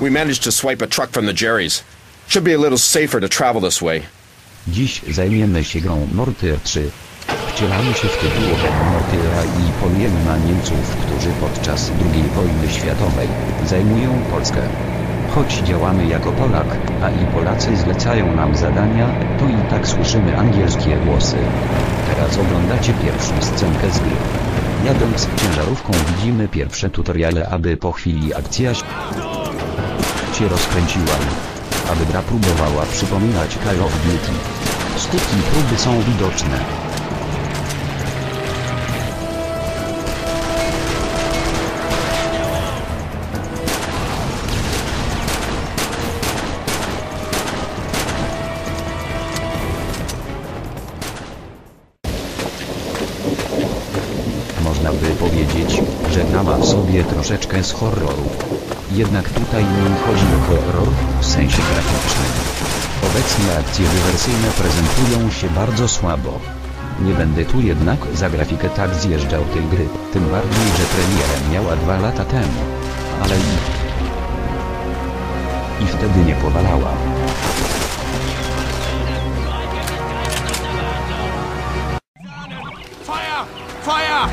We managed to swipe a truck from the Jerry's. Should be a little safer to travel this way. Dziś zajmiemy się grą Mortyr 3. Wcielamy się w tytułowego Mortyra i polujemy na Niemców, którzy podczas II wojny światowej zajmują Polskę. Choć działamy jako Polak, a i Polacy zlecają nam zadania, to i tak słyszymy angielskie głosy. Teraz oglądacie pierwszą scenkę z gry. Jadąc ciężarówką widzimy pierwsze tutoriale, aby po chwili akcja się rozkręciła. Aby gra próbowała przypominać Call of Duty. Skutki próby są widoczne. Można by powiedzieć, że ma w sobie troszeczkę z horroru. Jednak tutaj nie chodzi o horror w sensie graficznym. Obecnie akcje dywersyjne prezentują się bardzo słabo. Nie będę tu jednak za grafikę tak zjeżdżał tej gry, tym bardziej, że premierę miała dwa lata temu. Ale i... I wtedy nie powalała. Fire! Fire!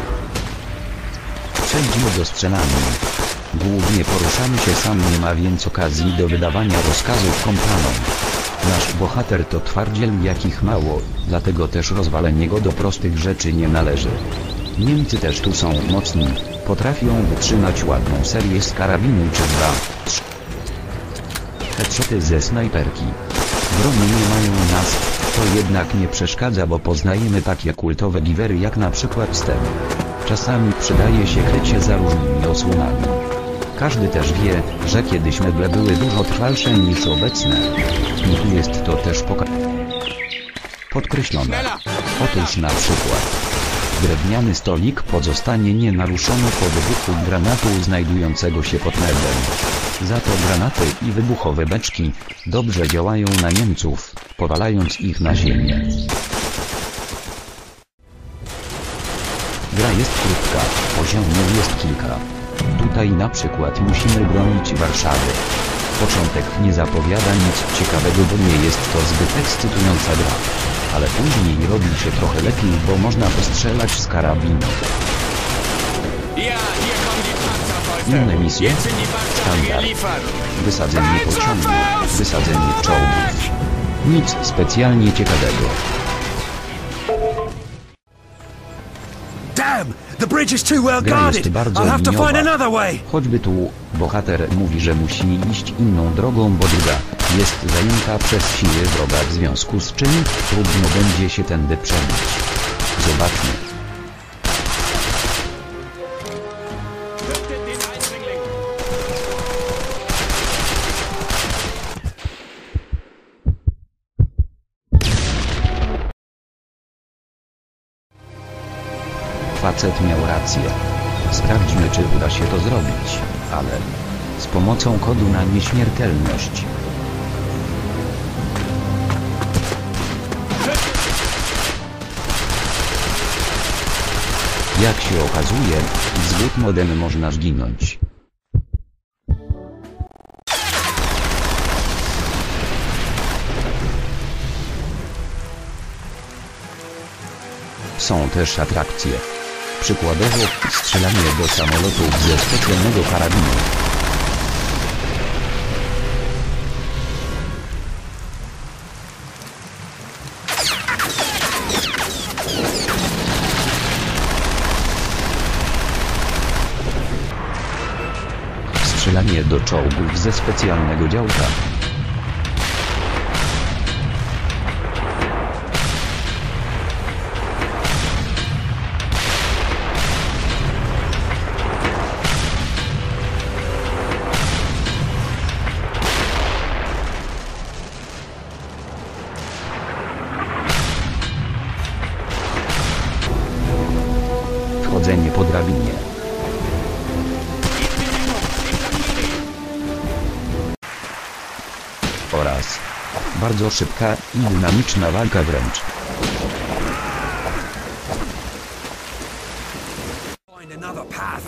Przejdźmy do strzelania. Głównie poruszamy się sam, nie ma więc okazji do wydawania rozkazów kompanom. Nasz bohater to twardziel jakich mało, dlatego też rozwalenie go do prostych rzeczy nie należy. Niemcy też tu są mocni, potrafią wytrzymać ładną serię z karabinu czy dwa, trzy. Headshoty ze snajperki. Broni nie mają nas, to jednak nie przeszkadza, bo poznajemy takie kultowe giwery jak na przykład STEM. Czasami przydaje się krycie za różnymi osłonami. Każdy też wie, że kiedyś meble były dużo trwalsze niż obecne. I tu jest to też poka podkreślone. Otóż na przykład drewniany stolik pozostanie nienaruszony po wybuchu granatu znajdującego się pod meblem. Za to granaty i wybuchowe beczki dobrze działają na Niemców, powalając ich na ziemię. Gra jest krótka, poziomów jest kilka. Tutaj na przykład musimy bronić Warszawy. Początek nie zapowiada nic ciekawego, bo nie jest to zbyt ekscytująca gra. Ale później robi się trochę lepiej, bo można postrzelać z karabinu. Inne misje? Standard. Wysadzenie pociągu, wysadzenie czołgów. Nic specjalnie ciekawego. Damn! Bridge is too well Gra jest guarded. bardzo I'll have to find liniowa. another way. Choćby tu, bohater mówi, że musi iść inną drogą, bo druga jest zajęta przez siły wroga, w związku z czym trudno będzie się tędy przebić. Zobaczmy. Facet miał rację. Sprawdźmy, czy uda się to zrobić, ale z pomocą kodu na nieśmiertelność. Jak się okazuje, z good modem można zginąć. Są też atrakcje. Przykładowo, strzelanie do samolotów ze specjalnego karabinu. Strzelanie do czołgów ze specjalnego działka. Wchodzenie po drabinie. Oraz bardzo szybka i dynamiczna walka wręcz. Find another path.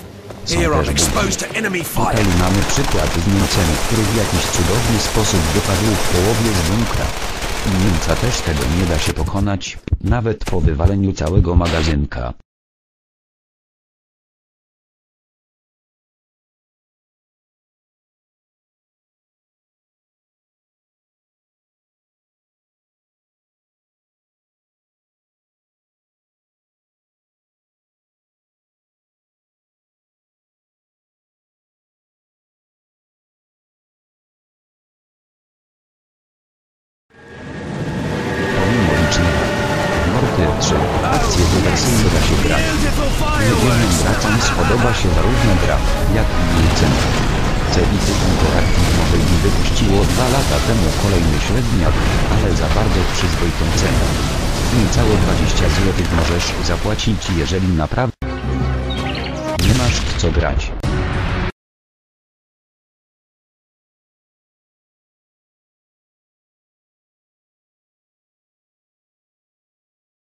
Są Here I'm też exposed to enemy fire. Tutaj mamy przykład z Niemcem, który w jakiś cudowny sposób wypadł w połowie z bunkra. I Niemca też tego nie da się pokonać, nawet po wywaleniu całego magazynka. 3 akcje dywersyjne da się grać. Niedzielnym graczom spodoba się zarówno gra, jak i jej cena. CIT Interactive Mobile wypuściło dwa lata temu kolejny średniak, ale za bardzo przyzwoitą cenę. Niecałe 20 zł możesz zapłacić jeżeli naprawdę nie masz w co grać.